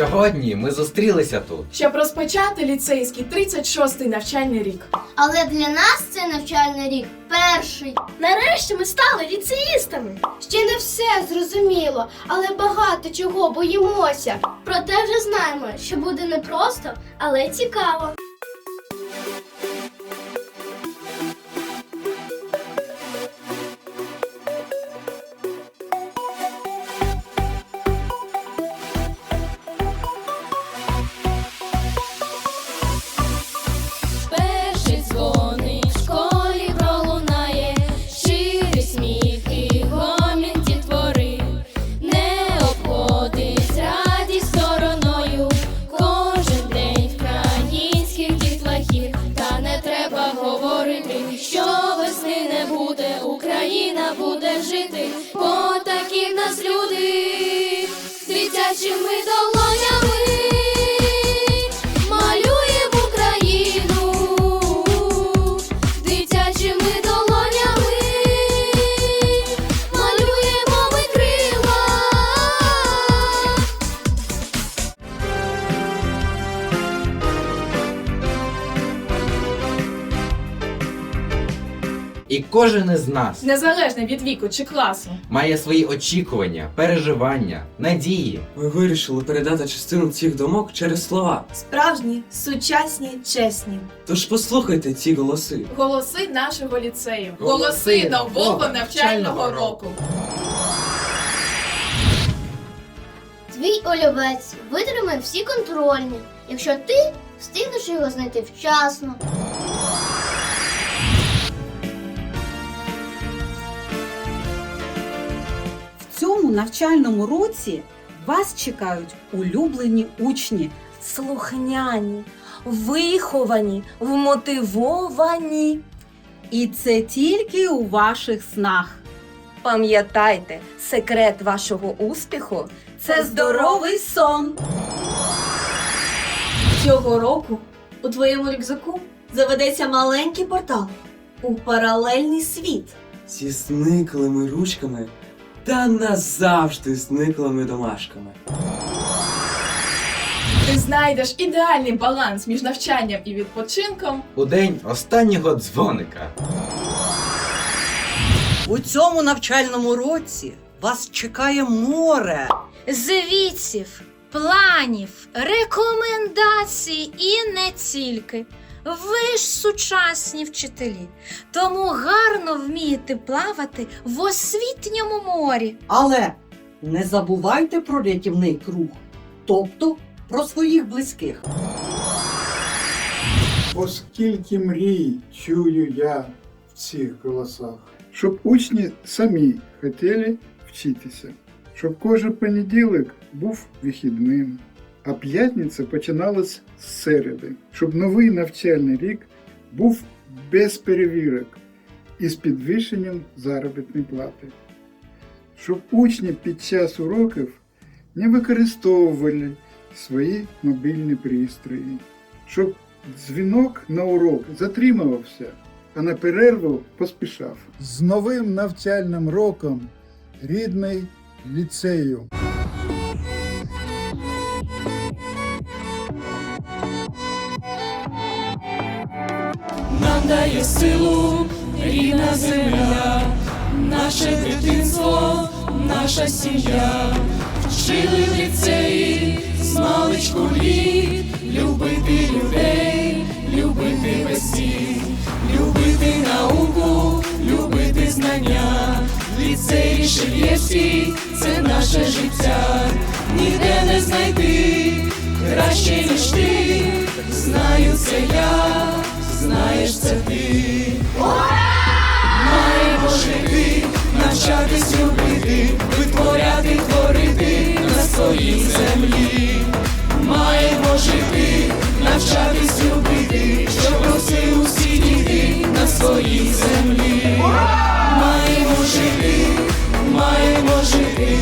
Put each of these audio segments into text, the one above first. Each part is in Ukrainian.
Сьогодні ми зустрілися тут. щоб розпочати ліцейський 36-й навчальний рік. Але для нас цей навчальний рік перший. Нарешті ми стали ліцеїстами. Ще не все зрозуміло, але багато чого боїмося. Проте вже знаємо, що буде непросто, але цікаво. Жити, бо такі в нас люди, дитячими долонями. І кожен із нас Незалежно від віку чи класу. має свої очікування, переживання, надії. Ми вирішили передати частину цих думок через слова. Справжні, сучасні, чесні. Тож послухайте ці голоси. Голоси нашого ліцею. Голоси Голоси нового нового навчального навчального року. Твій олівець витримає всі контрольні, якщо ти встигнеш його знайти вчасно. Цьому навчальному році вас чекають улюблені учні. Слухняні, виховані, вмотивовані. І це тільки у ваших снах. Пам'ятайте, секрет вашого успіху це здоровий сон. Цього року у твоєму рюкзаку заведеться маленький портал у паралельний світ. Зі зниклими ручками та назавжди зниклими домашками. Ти знайдеш ідеальний баланс між навчанням і відпочинком. У день останнього дзвоника. У цьому навчальному році вас чекає море. звітів, планів, рекомендацій і не тільки. Ви ж сучасні вчителі, тому гарно вмієте плавати в освітньому морі. Але не забувайте про рятівний круг, тобто про своїх близьких. Оскільки мрій чую я в цих голосах, щоб учні самі хотіли вчитися, щоб кожен понеділок був вихідним, а п'ятниця починалась з середи, щоб новий навчальний рік був без перевірок і з підвищенням заробітної плати, щоб учні під час уроків не використовували свої мобільні пристрої, щоб дзвінок на урок затримувався, а на перерву поспішав. З новим навчальним роком рідний ліцею. Нам дає силу рідна земля, наше дитинство, наша сім'я. Вчили в ліцеї з маличку літ, любити людей, любити весіль, любити науку, любити знання. Ліцей Шев'євський – це наше життя, ніде не знайти краще, ніж ти, знаю це я, знаєш це ти. Маємо жити, навчатись любити, витворяти, творити на своїй землі. Маємо жити, навчатись любити, щоб росли усі діти на своїй землі. Маємо жити, маємо жити,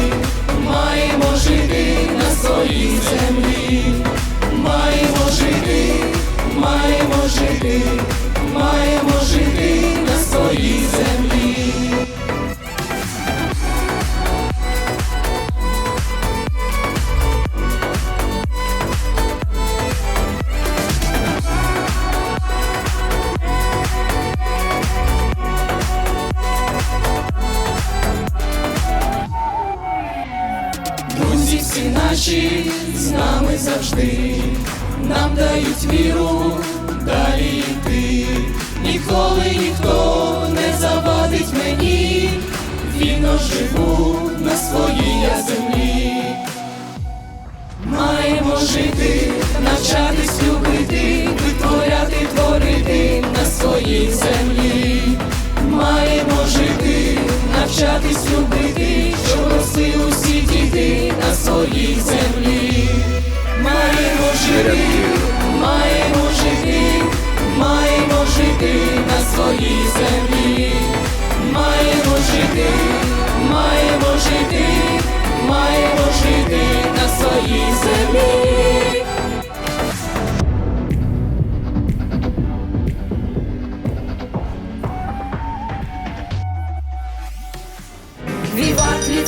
маємо жити на своїй землі. Маємо жити, маємо жити, нами нам дають віру далі йти. Ніколи ніхто не завадить мені, вільно живу на своїй землі.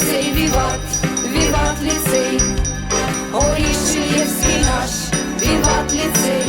Ліцей, віват, віват ліцей, Орішилєвський наш, віват ліцей,